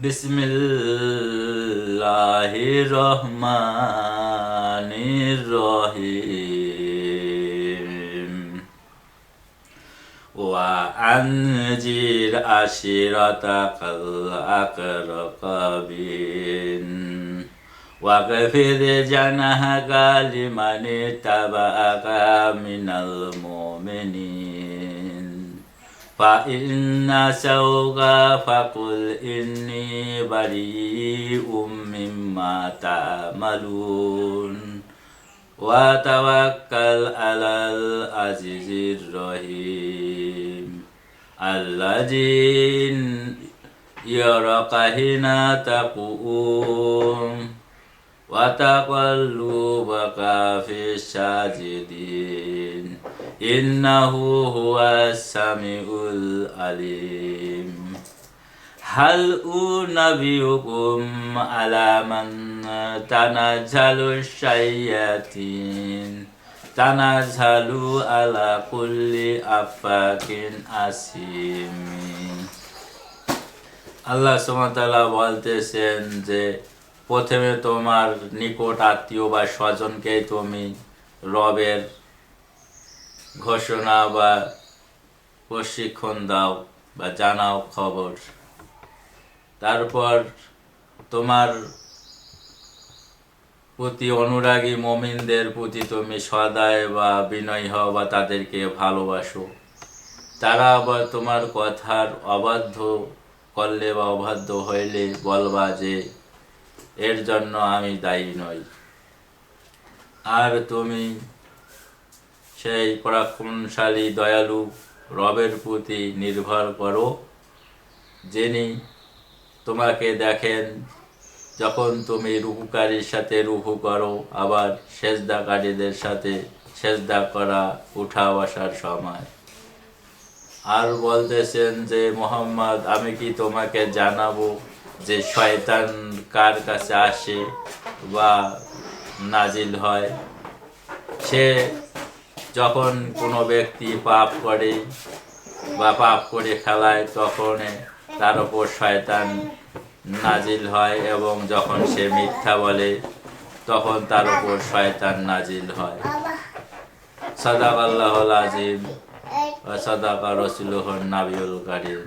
بسم الله الرحمن الرحيم وأنجيل عشيرتك الأقربين واغفر جناحك لمن اتبعك من المؤمنين فإن سوق فقل إني بريء مما تعملون. وتوكل على العزيز الرحيم الذي يراك حين تقوم. وتقلبك في الساجدين إنه هو السميع العليم هل أنبئكم على من تنزل الشياطين تنزل على كل أفاك أثيم আল্লাহ সুমতাল্লাহ বলতেছেন যে প্রথমে তোমার নিকট আত্মীয় বা স্বজনকে তুমি রবের ঘোষণা বা প্রশিক্ষণ দাও বা জানাও খবর। তারপর তোমার প্রতি অনুরাগী মমিনদের প্রতি তুমি সদায় বা বিনয় হও বা তাদেরকে ভালোবাসো। তারা আবার তোমার কথার অবাধ্য করলে বা অবাধ্য হইলে বলবা যে এর জন্য আমি দায়ী নই। আর তুমি সেই পরাক্রমশালী, দয়ালু রবের প্রতি নির্ভর করো, যিনি তোমাকে দেখেন, যখন তুমি রুহুকারীর সাথে রুহু করো, আবার সেজদাকারীদের সাথে সেজদা করা উঠা বসার সময়। আর বলতেছেন যে, মোহাম্মদ, আমি কি তোমাকে জানাব? যে শয়তান কার কাছে আসে বা নাজিল হয়, সে যখন কোনো ব্যক্তি পাপ করে বা পাপ করে খেলায় তখন তার উপর শয়তান নাজিল হয় এবং যখন সে মিথ্যা বলে, তখন তার উপর শয়তান নাজিল হয়। সাদাক আল্লাহ আজিম সাদাকা রসুল নাবিউল কারিম।